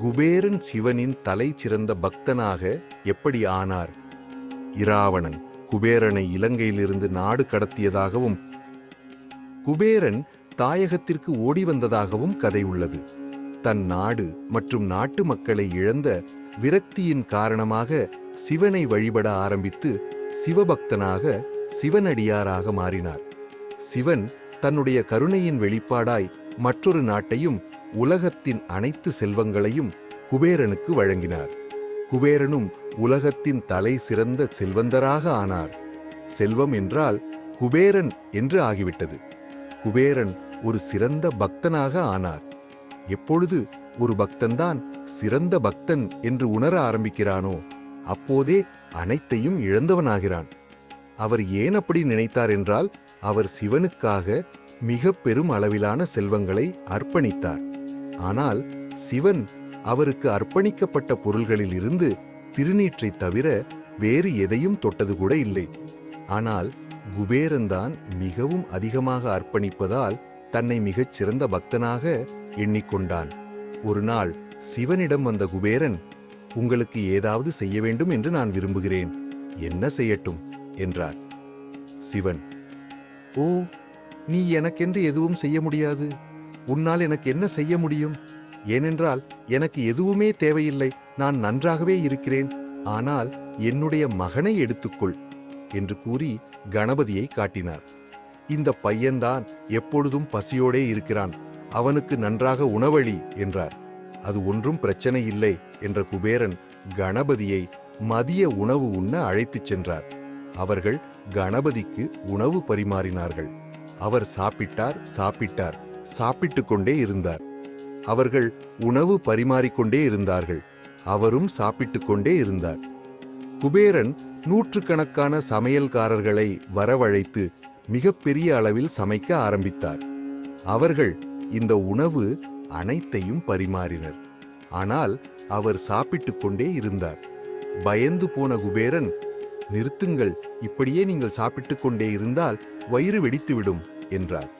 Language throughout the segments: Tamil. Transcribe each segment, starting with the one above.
குபேரன் சிவனின் தலை சிறந்த பக்தனாக எப்படி ஆனார்? இராவணன் குபேரனை இலங்கையிலிருந்து நாடு கடத்தியதாகவும் குபேரன் தாயகத்திற்கு ஓடி வந்ததாகவும் கதை உள்ளது. தன் நாடு மற்றும் நாட்டு மக்களை இழந்த விரக்தியின் காரணமாக சிவனை வழிபட ஆரம்பித்து சிவபக்தனாக சிவனடியாராக மாறினார். சிவன் தன்னுடைய கருணையின் வெளிப்பாடாய் மற்றொரு நாட்டையும் உலகத்தின் அனைத்து செல்வங்களையும் குபேரனுக்கு வழங்கினார். குபேரனும் உலகத்தின் தலை சிறந்த செல்வந்தராக ஆனார். செல்வம் என்றால் குபேரன் என்று ஆகிவிட்டது. குபேரன் ஒரு சிறந்த பக்தனாக ஆனார். எப்பொழுது ஒரு பக்தன்தான் சிறந்த பக்தன் என்று உணர ஆரம்பிக்கிறானோ அப்போதே அனைத்தையும் இழந்தவனாகிறான். அவர் ஏன் அப்படி நினைத்தார் என்றால் அவர் சிவனுக்காக மிக பெரும் அளவிலான செல்வங்களை அர்ப்பணித்தார். ஆனால் சிவன் அவருக்கு அர்ப்பணிக்கப்பட்ட பொருள்களில் இருந்து திருநீற்றை தவிர வேறு எதையும் தொட்டது கூட இல்லை. ஆனால் குபேரன்தான் மிகவும் அதிகமாக அர்ப்பணிப்பதால் தன்னை மிகச் சிறந்த பக்தனாக எண்ணிக்கொண்டான். ஒரு நாள் சிவனிடம் வந்த குபேரன் உங்களுக்கு ஏதாவது செய்ய வேண்டும் என்று நான் விரும்புகிறேன். என்ன செய்யட்டும்? என்றார். சிவன் ஓ நீ எனக்கென்று எதுவும் செய்ய முடியாது. உன்னால் எனக்கு என்ன செய்ய முடியும்? ஏனென்றால் எனக்கு எதுவுமே தேவையில்லை. நான் நன்றாகவே இருக்கிறேன். ஆனால் என்னுடைய மகனை எடுத்துக்கொள் என்று கூறி கணபதியை காட்டினார். இந்த பையன்தான் எப்பொழுதும் பசியோடே இருக்கிறான். அவனுக்கு நன்றாக உணவழி என்றார். அது ஒன்றும் பிரச்சனை இல்லை என்ற குபேரன் கணபதியை மதிய உணவு உண்ண அழைத்துச் சென்றார். அவர்கள் கணபதிக்கு உணவு பரிமாறினார்கள். அவர் சாப்பிட்டார் சாப்பிட்டார். சாப்பிட்டுக் கொண்டே இருந்தார். அவர்கள் உணவு பரிமாறிக்கொண்டே இருந்தார்கள். அவரும் சாப்பிட்டுக் கொண்டே இருந்தார். குபேரன் நூற்றுக்கணக்கான சமையல்காரர்களை வரவழைத்து மிகப்பெரிய அளவில் சமைக்க ஆரம்பித்தார். அவர்கள் இந்த உணவு அனைத்தையும் பரிமாறினர். ஆனால் அவர் சாப்பிட்டுக் கொண்டே இருந்தார். பயந்து போன குபேரன் நிறுத்துங்கள் இப்படியே நீங்கள் சாப்பிட்டு கொண்டே இருந்தால் வயிறு வெடித்துவிடும் என்றார்.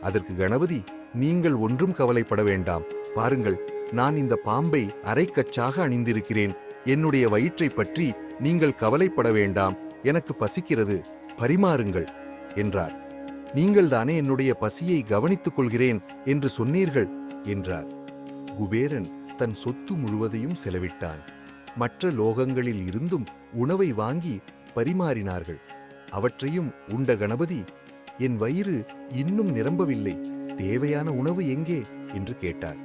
அதற்கு கணபதி நீங்கள் ஒன்றும் கவலைப்பட வேண்டாம். பாருங்கள் நான் இந்த பாம்பை அரைக்கச்சாக அணிந்திருக்கிறேன். என்னுடைய வயிற்றைப் பற்றி நீங்கள் கவலைப்பட வேண்டாம். எனக்கு பசிக்கிறது. பரிமாறுங்கள் என்றார். நீங்கள் தானே என்னுடைய பசியை கவனித்துக் கொள்கிறேன் என்று சொன்னீர்கள் என்றார். குபேரன் தன் சொத்து முழுவதையும் செலவிட்டான். மற்ற லோகங்களில் இருந்தும் உணவை வாங்கி பரிமாறினார்கள். அவற்றையும் உண்ட கணபதி என் வயிறு இன்னும் நிரம்பவில்லை. தேவையான உணவு எங்கே? என்று கேட்டார்.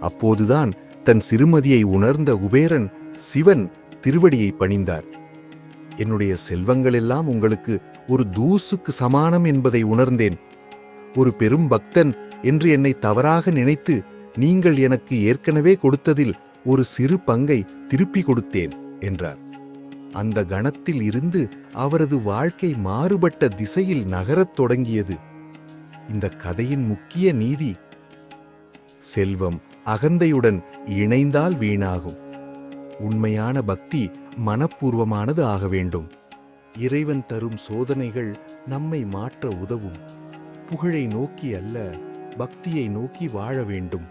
அப்போதுதான் தன் சிறுமதியை உணர்ந்த குபேரன் சிவன் திருவடியை பணிந்தார். என்னுடைய செல்வங்கள் எல்லாம் உங்களுக்கு ஒரு தூசுக்கு சமானம் என்பதை உணர்ந்தேன். ஒரு பெரும் பக்தன் என்று என்னை தவறாக நினைத்து நீங்கள் எனக்கு ஏற்கனவே கொடுத்ததில் ஒரு சிறு பங்கை திருப்பி கொடுத்தேன் என்றார். அந்த கணத்தில் இருந்து அவரது வாழ்க்கை மாறுபட்ட திசையில் நகரத் தொடங்கியது. இந்த கதையின் முக்கிய நீதி. செல்வம் அகந்தையுடன் இணைந்தால் வீணாகும். உண்மையான பக்தி மனப்பூர்வமானது ஆக வேண்டும். இறைவன் தரும் சோதனைகள் நம்மை மாற்ற உதவும். புகழை நோக்கி அல்ல பக்தியை நோக்கி வாழ வேண்டும்.